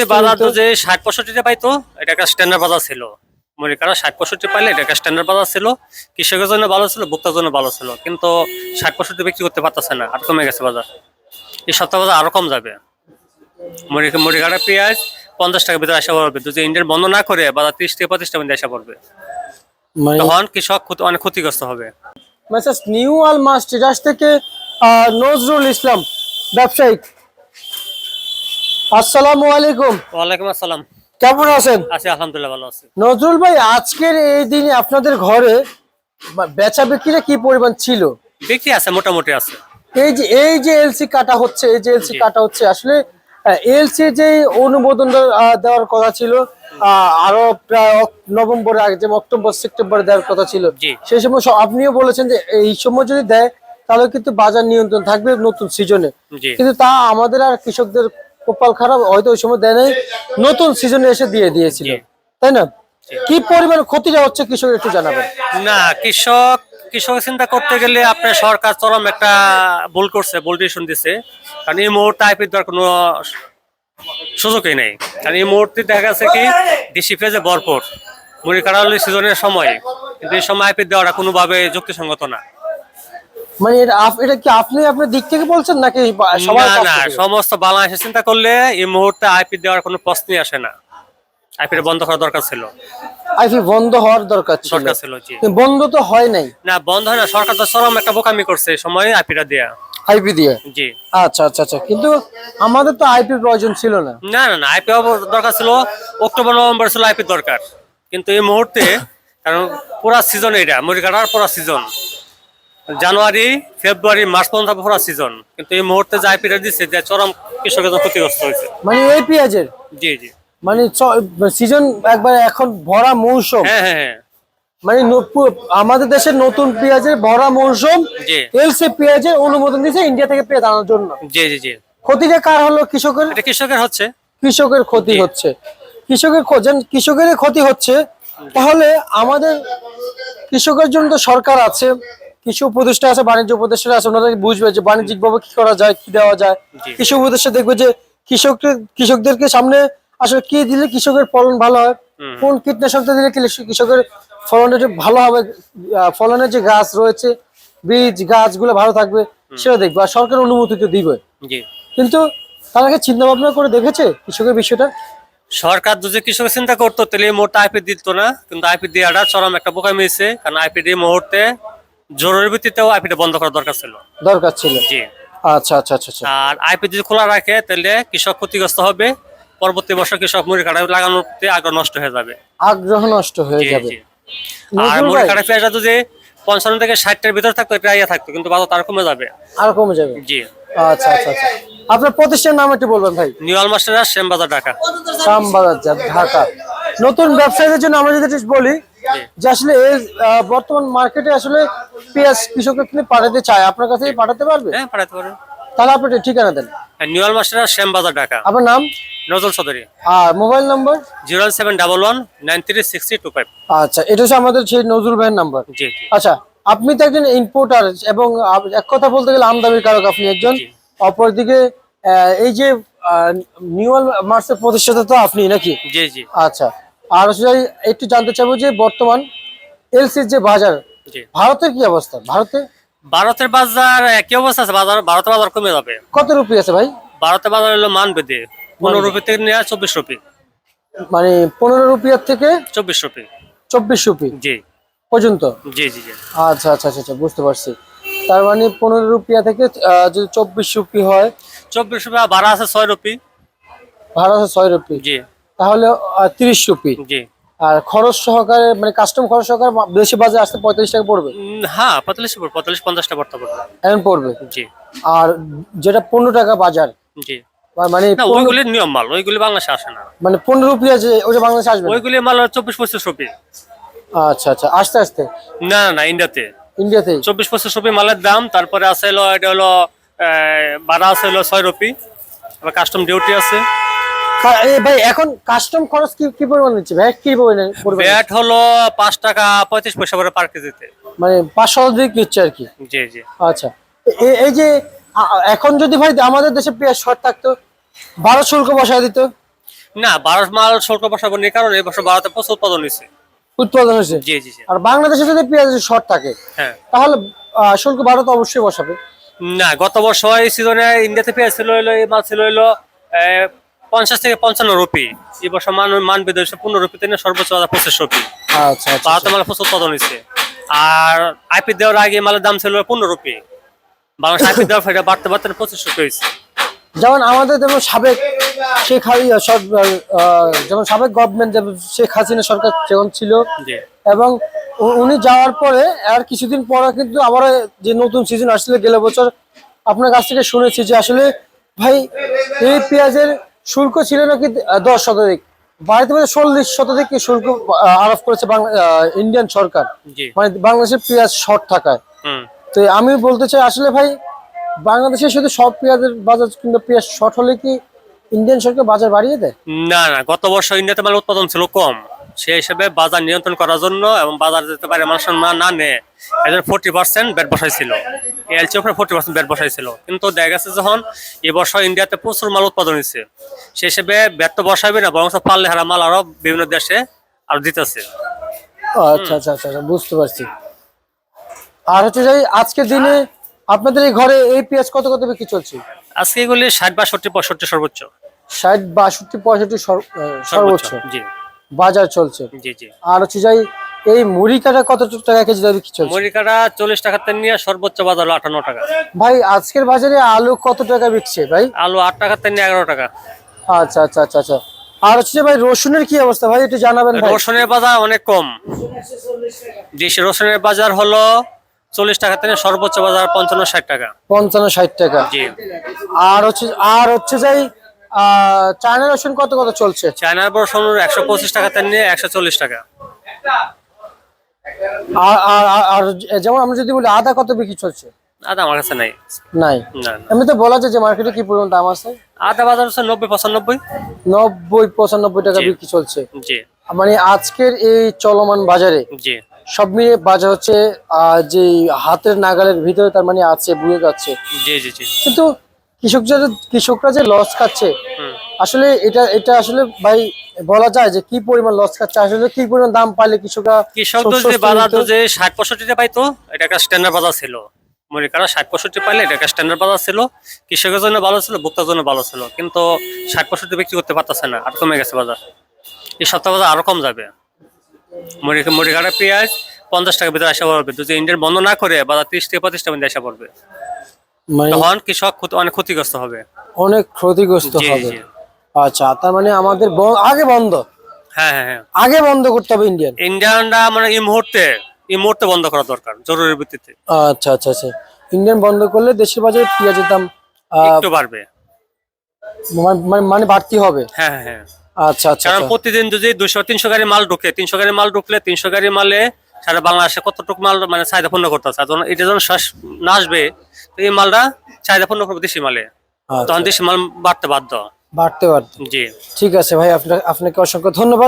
যে বাজার। যে ষাট পঁয়ষট্টিতে পাইতো এটা একটা স্ট্যান্ডার্ড বাজার ছিল। মনে করা ষাট পঁয়ষট্টি পাইলে এটা একটা স্ট্যান্ডার্ড বাজার ছিল। কৃষকের জন্য ভালো ছিল ভোক্তার জন্য ভালো ছিল। কিন্তু ষাট পঁয়ষট্টি বিক্রি করতে পারতেছে না আর কমে গেছে বাজার। এই সপ্তাহ বাজার আরও কম যাবে। মুড়ি মুড়ি কাটা পেঁয়াজ পঞ্চাশ টাকা ভিতরে আসা পড়বে। যদি ইন্ডিয়ান বন্ধ না করে বাজার তিরিশ থেকে পঁচিশ টাকা আসা পড়বে। মানে তখন কৃষক অনেক ক্ষতিগ্রস্ত হবে। মেসেজ নিউ আল মাস্টার্স থেকে নজরুল ইসলাম ব্যবসায়িক। আসসালামু আলাইকুম। ওয়ালাইকুম আসসালাম। কেমন আছেন? আছি আলহামদুলিল্লাহ ভালো আছি। নজরুল ভাই আজকের এই দিনে আপনাদের ঘরে বেচা বিক্রিটা কি পরিমাণ ছিল? বিক্রি আছে মোটামুটি আছে। এই যে এই যে এলসি কাটা হচ্ছে এই যে এলসি কাটা হচ্ছে আসলে এলসি যে অনুমোদন দেওয়ার কথা ছিল আরও প্রায় অক- নভেম্বরে আগে যেমন অক্টোবর সেপ্টেম্বরে দেওয়ার কথা ছিল। সেই সময় আপনিও বলেছেন যে এই সময় যদি দেয় তাহলে কিন্তু বাজার নিয়ন্ত্রণ থাকবে নতুন সিজনে। কিন্তু তা আমাদের আর কৃষকদের কপাল খারাপ হয়তো ওই সময় দেয় নাই। নতুন সিজনে এসে দিয়ে দিয়েছিল। তাই না? কি পরিমাণ ক্ষতিটা হচ্ছে কৃষক একটু জানাবেন। না কৃষক কৃষক চিন্তা করতে গেলে আপনার সরকার চরম একটা ভুল করছে ভুল ডিসিশন দিছে। কারণ এই মুহূর্তে আইপির দেওয়ার কোনো সুযোগই নেই। কারণ এই মুহূর্তে দেখা গেছে কি দেশি পেঁয়াজে ভরপুর। মুড়ি কাটালি সিজনের সময়। কিন্তু এই সময় আইপির দেওয়াটা কোনোভাবে যুক্তিসঙ্গত না। মানে এটা এটা কি আপনি আপনার দিক থেকে বলছেন নাকি সবার না? সমস্ত বাংলাদেশে চিন্তা করলে এই মুহূর্তে আইপি দেওয়ার কোনো প্রশ্নই আসে না। আইপির বন্ধ করা দরকার ছিল। আইপি বন্ধ হওয়ার দরকার ছিল। দরকার ছিল জি। বন্ধ তো হয় নাই। না বন্ধ হয় না সরকার তো চরম একটা বোকামি করছে এই সময় আইপিটা দেয়া। আইপি দিয়ে? জি। আচ্ছা আচ্ছা আচ্ছা। কিন্তু আমাদের তো আইপি প্রয়োজন ছিল না। না না না আইপি দরকার ছিল। অক্টোবর নভেম্বর ছিল আইপি দরকার। কিন্তু এই মুহূর্তে কারণ পুরা সিজন এটা মুড়ি কাটার পুরা সিজন জানুয়ারি ফেব্রুয়ারি মার্চ পর্যন্ত পুরা সিজন কিন্তু এই মুহূর্তে যে আইপিটা দিচ্ছে যে চরম কৃষকের জন্য ক্ষতিগ্রস্ত হয়েছে। মানে এই পেঁয়াজের জি জি। মানে সিজন একবার এখন ভরা মৌসুম। হ্যাঁ হ্যাঁ হ্যাঁ। মানে আমাদের দেশের নতুন পেঁয়াজের ভরা মৌসুম। এলসি পেঁয়াজের অনুমোদন দিয়েছে ইন্ডিয়া থেকে পেঁয়াজ আনার জন্য। জি জি জি। ক্ষতিটা কার হলো কৃষকের? এটা কৃষকের হচ্ছে। কৃষকের ক্ষতি হচ্ছে। কৃষকের কৃষকের ক্ষতি হচ্ছে তাহলে আমাদের কৃষকের জন্য তো সরকার আছে। কৃষি উপদেষ্টা আছে বাণিজ্য উপদেষ্টা আছে ওনারা বুঝবে যে বাণিজ্যিক ভাবে কি করা যায় কি দেওয়া যায়। কৃষি উপদেষ্টা দেখবে যে কৃষকদের কৃষকদেরকে সামনে আসলে কি দিলে কৃষকের ফলন ভালো হয় কোন কীটনাশকটা দিলে কৃষকের ফলনের ভালো হবে ফলনের যে গাছ রয়েছে বীজ গাছগুলো ভালো থাকবে সেটা দেখবে আর সরকার অনুমতি তো দিবে। কিন্তু তারা কি চিন্তা ভাবনা করে দেখেছে কৃষকের বিষয়টা? সরকার যদি কৃষকের চিন্তা করতো তাহলে মুহূর্তে আইপি দিত না কিন্তু আইপি দেওয়াটা চরম একটা বোকামি হয়েছে কারণ আইপি এই মুহূর্তে জরুরি ভিত্তিতেও আইপিটা বন্ধ করা দরকার ছিল। দরকার ছিল। জি। আচ্ছা আচ্ছা আচ্ছা আচ্ছা। আর আইপি যদি খোলা রাখে তাহলে কৃষক ক্ষতিগ্রস্ত হবে। পরবর্তী বছর কৃষক মুড়ি কাটা লাগানোর প্রতি আগ্রহ নষ্ট হয়ে যাবে। আগ্রহ নষ্ট হয়ে যাবে। আর মুড়ি কাটা পেঁয়াজটা যদি পঞ্চান্ন থেকে ষাটটার ভিতর থাকতো এটা ইয়ে থাকতো কিন্তু বাজার তার কমে যাবে। আর কমে যাবে। জি। আচ্ছা আচ্ছা আচ্ছা। আপনার প্রতিষ্ঠানের নাম একটু বলবেন ভাই। নিউয়াল মাস্টার শ্যামবাজার ঢাকা। শ্যামবাজার ঢাকা। নতুন ব্যবসায়ীদের জন্য আমরা যদি বলি যে আসলে বর্তমান মার্কেটে আসলে পেঁয়াজ কৃষকরা কিনে পাঠাতে চায় আপনার কাছে পাঠাতে পারবে? হ্যাঁ পাঠাতে পারেন তাহলে আপনি ঠিকানা দেন। নিউয়াল মাস্টার শ্যামবাজার ঢাকা। আপনার নাম? নজরুল চৌধুরী। আর mobile number? Zero seven double one nine three six two five. আচ্ছা এটা হচ্ছে আমাদের সেই নজরুল ভাইয়ের নাম্বার। জি আচ্ছা আপনি তো একজন ইম্পোর্টার এবং এক কথা বলতে গেলে আমদানির কারক আপনি একজন। অপরদিকে এই যে নিউয়াল মার্সের প্রতিষ্ঠাতা তো আপনি নাকি? জি জি। আচ্ছা আর একটু জানতে চাইব যে বর্তমান এলসির যে বাজার ভারতের কি অবস্থা? ভারতে? ভারতের বাজার একই অবস্থা আছে? বাজার ভারতের বাজার কমে যাবে। কত রুপি আছে ভাই? ভারতের বাজার হলো মান বেঁধে পনেরো রুপি থেকে নেওয়া চব্বিশ রুপি। মানে পনেরো রুপিয়ার থেকে চব্বিশ রুপি। চব্বিশ রুপি? জি। পর্যন্ত? জি জি জি। আচ্ছা আচ্ছা আচ্ছা আচ্ছা, বুঝতে পারছি। তার মানে পনেরো রুপিয়া থেকে যদি চব্বিশ রুপি হয় চব্বিশ রুপি ভাড়া আছে ছয় রুপি। ভাড়া আছে ছয় রুপি। জি। তাহলে তিরিশ রুপি। জি। আর খরচ সহকারে মানে কাস্টম খরচ সহকারে বেশি বাজারে আসতে পঁয়তাল্লিশ টাকা পড়বে? হ্যাঁ পঁয়তাল্লিশ রুপি পঁয়তাল্লিশ পঞ্চাশটা পড়তে পারবে। এমন পড়বে? জি। আর যেটা পনেরো টাকা বাজার জি। মানে পনেরো- নিয়ম মাল ওইগুলি বাংলাদেশে আসে না। মানে পনেরো রুপিয়া যে ওটা বাংলাদেশে আসবে? ওইগুলি মাল চব্বিশ পঁচিশ রুপি। আচ্ছা আচ্ছা আস্তে আস্তে। না না ইন্ডিয়াতে। ইন্ডিয়াতেই চব্বিশ পঁচিশ রুপি মালের দাম তারপরে আছে হলো এটা হলো ভাড়া আছে হলো ছয় রুপি। আবার কাস্টম ডিউটি আছে। ভাই এখন কাস্টম খরচ কি কি পরিমাণ নিচ্ছে ভাই কি পরিমাণ? ব্যাট হলো পাঁচ টাকা পঁয়ত্রিশ পয়সা করে পার কেজিতে মানে পাঁচ শতাধিক নিচ্ছে আর কি? জি জি। আচ্ছা। এই যে এখন যদি ভাই আমাদের দেশে পেঁয়াজ শর্ট থাকতো ভারত শুল্ক বসায় দিত? না ভারত মাল শুল্ক বসাবো নি কারণ এই বছর ভারতে প্রচুর উৎপাদন হয়েছে। উৎপাদন হয়েছে? জি জি আর বাংলাদেশে যদি পেঁয়াজের শর্ট থাকে হ্যাঁ। তাহলে শুল্ক ভারত অবশ্যই বসাবে। না গত বছর এই সিজনে ইন্ডিয়াতে পেঁয়াজ ছিল হইল এই মাছ ছিল আহ, পঞ্চাশ থেকে পঞ্চান্ন রুপি। এই বছর মান মান বিদেশে পনেরো নিয়ে সর্বোচ্চ বাজার পঁচিশ রুপি। আচ্ছা আচ্ছা ভারতে মাল প্রচুর উৎপাদন হয়েছে। আর আইপি দেওয়ার আগে মালের দাম ছিল পনেরো রুপি। বাংলাদেশ আইপি দেওয়ার ফলে বাড়তে বাড়তে পঁচিশ রুপি হয়েছে। যেমন আমাদের যেমন সাবেক শেখ হাসিনা যেমন সাবেক গভর্নমেন্ট যেমন শেখ হাসিনা সরকার যখন ছিল এবং উনি যাওয়ার পরে আর কিছুদিন পরে কিন্তু আবার যে নতুন সিজন আসলে গেলে বছর আপনার কাছ থেকে শুনেছি যে আসলে ভাই এই পেঁয়াজের শুল্ক ছিল নাকি দশ শতাধিক? বাড়িতে বাড়িতে চল্লিশ শতাধিক শুল্ক আরোপ করেছে ইন্ডিয়ান সরকার? মানে বাংলাদেশের পেঁয়াজ শর্ট থাকায়। হুম। তো আমি বলতে চাই আসলে ভাই বাংলাদেশে শুধু সব পেঁয়াজের বাজার কিন্তু পেঁয়াজ শর্ট হলে কি ইন্ডিয়ান সরকার বাজার বাড়িয়ে দেয়? না না গত বছর ইন্ডিয়াতে মাল উৎপাদন ছিল কম। সেই হিসেবে বাজার নিয়ন্ত্রণ করার জন্য এবং বাজার যেতে পারে মানুষ না না নেয় এদের ফোর্টি পার্সেন্ট ব্যাট বসাইছিল। এলচি উপরে ফোর্টি পার্সেন্ট ব্যাট বসাইছিল। কিন্তু দেখা গেছে যখন এবছর ইন্ডিয়াতে প্রচুর মাল উৎপাদন হয়েছে সেই হিসেবে ব্যাট তো বসাবে না বরং পারলে হারা মাল আরও বিভিন্ন দেশে আরও দিতেছে। আচ্ছা আচ্ছা আচ্ছা আচ্ছা, বুঝতে পারছি। আর হচ্ছে যে আজকের দিনে আপনাদের এই ঘরে এই পেঁয়াজ কত কত বিক্রি চলছে? আজকে এগুলি ষাট বাষট্টি পঁয়ষট্টি সর্বোচ্চ। ষাট বাষট্টি পঁয়ষট্টি সর- সর্বোচ্চ। জি। বাজার চলছে। জি জি। আর হচ্ছে যাই এই মুড়ি কাটা কত টাকা কেজি বিক্রি চলছে? মরিকাটা চল্লিশ টাকাতে নিয়ে সর্বোচ্চ বাজার আটান্ন টাকা। ভাই আজকের বাজারে আলু কত টাকা বিকছে ভাই? আলু আট টাকাতে নিয়ে এগারো টাকা। আচ্ছা আচ্ছা আচ্ছা আচ্ছা। আর হচ্ছে ভাই রসুনের কি অবস্থা ভাই? একটু জানাবেন ভাই। রসুনের বাজার অনেক কম। সে রসুনের বাজার হলো চল্লিশ টাকা থেকে সর্বোচ্চ বাজার পঞ্চান্ন ষাট টাকা। পঞ্চান্ন ষাট টাকা। আর হচ্ছে আর হচ্ছে যাই চায়না রসুন কত কত চলছে? চায়নার রসুন একশো পঁচিশ টাকা থেকে নিয়ে একশো চল্লিশ টাকা। আর যেমন আমরা যদি বলি আদা কত বিক্রি চলছে? আদা আমার কাছে নাই। নাই। না না। এমনি তো বলা যায় যে মার্কেটে কি পরিমাণ দাম আছে? আদা বাজার হচ্ছে নব্বই পঁচানব্বই। নব্বই পঁচানব্বই টাকা বিক্রি চলছে। জি। মানে আজকের এই চলমান বাজারে জি। সব মিলিয়ে বাজার হচ্ছে যে হাতের নাগালের ভিতরে তার মানে আছে বুঝে যাচ্ছে। জি জি জি। কিন্তু কৃষক কৃষকরা যে লস খাচ্ছে আসলে এটা এটা আসলে ভাই বলা যায় যে কি পরিমাণ লস খাচ্ছে আসলে কি পরিমাণ দাম পাইলে কৃষকরা কৃষক যদি বাজার যে ষাট পঁয়ষট্টিতে পাইতো এটা একটা স্ট্যান্ডার্ড বাজার ছিল। মনে করা ষাট পঁয়ষট্টি পাইলে এটা একটা স্ট্যান্ডার্ড বাজার ছিল কৃষকের জন্য ভালো ছিল ভোক্তার জন্য ভালো ছিল কিন্তু ষাট পঁয়ষট্টি বিক্রি করতে পারতেছে না আর কমে গেছে বাজার। এই সপ্তাহ বাজার আরও কম যাবে। মুড়ি পেঁয়াজ পঞ্চাশ টাকার ভিতরে আসা পড়বে যদি ইন্ডিয়ান বন্ধ না করে বাজার তিরিশ থেকে পঁচিশ টাকা আসা পড়বে। তখন কৃষক অনেক ক্ষতিগ্রস্ত হবে। অনেক ক্ষতিগ্রস্ত হবে। আচ্ছা তার মানে আমাদের আগে বন্ধ? হ্যাঁ হ্যাঁ হ্যাঁ। আগে বন্ধ করতে হবে ইন্ডিয়ান ইন্ডিয়ানরা মানে এই মুহূর্তে এই মুহূর্তে বন্ধ করা দরকার জরুরি ভিত্তিতে। আচ্ছা আচ্ছা আচ্ছা। ইন্ডিয়ান বন্ধ করলে দেশের বাজারে পেঁয়াজের দাম একটু বাড়বে। মানে- মানে- মানে বাড়তি হবে? হ্যাঁ হ্যাঁ আচ্ছা আচ্ছা কারণ আচ্ছা। প্রতিদিন যদি দুশো তিনশো গাড়ি মাল ঢুকে তিনশো গাড়ি মাল ঢুকলে তিনশো গাড়ি মালে সারা বাংলাদেশে কতটুকু মাল মানে চাহিদা পূর্ণ করতে আছে যখন এটা যখন শ্বাস না আসবে তো এই মালটা চাহিদা পূর্ণ করবে দেশি মালে। আচ্ছা, তখন দেশি মাল বাড়তে বাধ্য। বাড়তে বাড়তে জি। ঠিক আছে ভাই আপনাকে অসংখ্য ধন্যবাদ।